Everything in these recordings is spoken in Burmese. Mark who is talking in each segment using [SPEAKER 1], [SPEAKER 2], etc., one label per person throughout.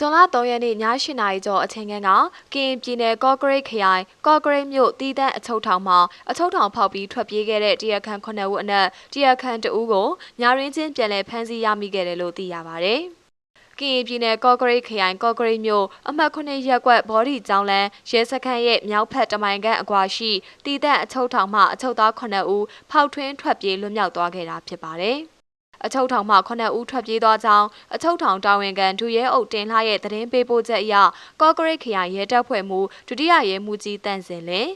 [SPEAKER 1] ဇွန်လ3ရက်နေ့ည8နာရီကျော်အချိန်ကကကရင်ပြည်နယ်ကော့ကရိတ်ခရိုင်ကော့ကရိတ်မြို့တည်တဲ့အချုပ်ထောင်မှာအချုပ်ထောင်ဖောက်ပြီးထွက်ပြေးခဲ့တဲ့တရားခံ9ဦးအနက်တရားခံ2ဦးကိုညာရင်းချင်းပြန်လည်ဖမ်းဆီးရမိခဲ့တယ်လို့သိရပါဗျ။ကရင်ပြည်နယ်ကော့ကရိတ်ခရိုင်ကော့ကရိတ်မြို့အမှတ်9ရပ်ကွက်ဘော်ဒီကျောင်းလန်းရဲစခန်းရဲ့မြောက်ဖက်တမိုင်ခန့်အကွာရှိတည်တဲ့အချုပ်ထောင်မှအချုပ်သား9ဦးဖောက်ထွင်းထွက်ပြေးလွတ်မြောက်သွားခဲ့တာဖြစ်ပါတယ်။ အချုပ်ထောင်မှ9ဦးထွက်ပြေးသွားကြောင်းအချုပ်ထောင်တာဝန်ခံဒူရဲအုပ်တင်လှရဲ့သတင်းပေးပို့ချက်အရကော့ကရိတ်ခရိုင်ရဲတပ်ဖွဲ့မှဒုတိယရဲမှူးကြီးတန့်စင်လင်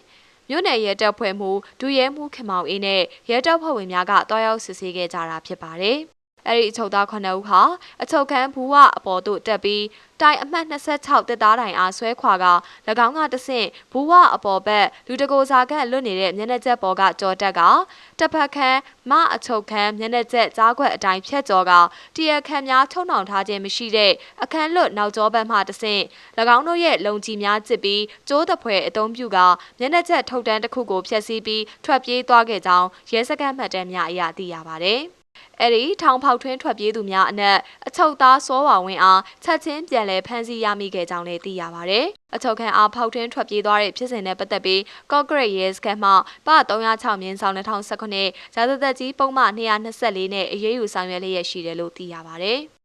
[SPEAKER 1] မြို့နယ်ရဲတပ်ဖွဲ့မှဒူရဲမှူးခင်မောင်အေးနဲ့ရဲတပ်ဖွဲ့ဝင်များကတွားရောက်စစ်ဆေးခဲ့ကြတာဖြစ်ပါတယ်။ အဲ့ဒီအချုပ်သား9ဦးဟာအချုပ်ခန်းဘူဝအပေါ်သို့တက်ပြီးတိုင်အမှတ်26တက်သားတိုင်အားဆွဲခွာက၎င်းကတဆင့်ဘူဝအပေါ်ဘက်လူတကိုစာခန့်လွတ်နေတဲ့မျက်နှာချက်ပေါ်ကကြော်တက်ကတစ်ဖက်ခန်းမအချုပ်ခန်းမျက်နှာချက်ကြားခွက်အတိုင်းဖြတ်ကျော်ကတရခန်းများထုံနှောင်ထားခြင်းမရှိတဲ့အခန်းလွတ်နောက်ကျောဘက်မှတဆင့်၎င်းတို့ရဲ့လုံကြီးများကျစ်ပြီးကျိုးတဖွဲအုံပြုကမျက်နှာချက်ထုတ်တန်းတစ်ခုကိုဖျက်ဆီးပြီးထွက်ပြေးသွားခဲ့ကြောင်းရဲစခန်းမှတ်တမ်းများအရသိရပါဗျ။ အဲ့ဒီထောင်ဖောက်ထွင်းထွက်ပြေးသူများအနက်အချုပ်သားစောဝါဝင်းအားချက်ချင်းပြန်လည်ဖမ်းဆီးရမိခဲ့ကြောင်းလည်းသိရပါဗျ။အချုပ်ခန်းအားဖောက်ထွင်းထွက်ပြေးသွားတဲ့ဖြစ်စဉ်နဲ့ပတ်သက်ပြီးကော့ဂရိတ်ရဲစခန်းမှပ306မြင်းဆောင်2019ရာဇသက်ကြီးပုံမှန်224နဲ့အရေးယူဆောင်ရွက်လျက်ရှိတယ်လို့သိရပါဗျ။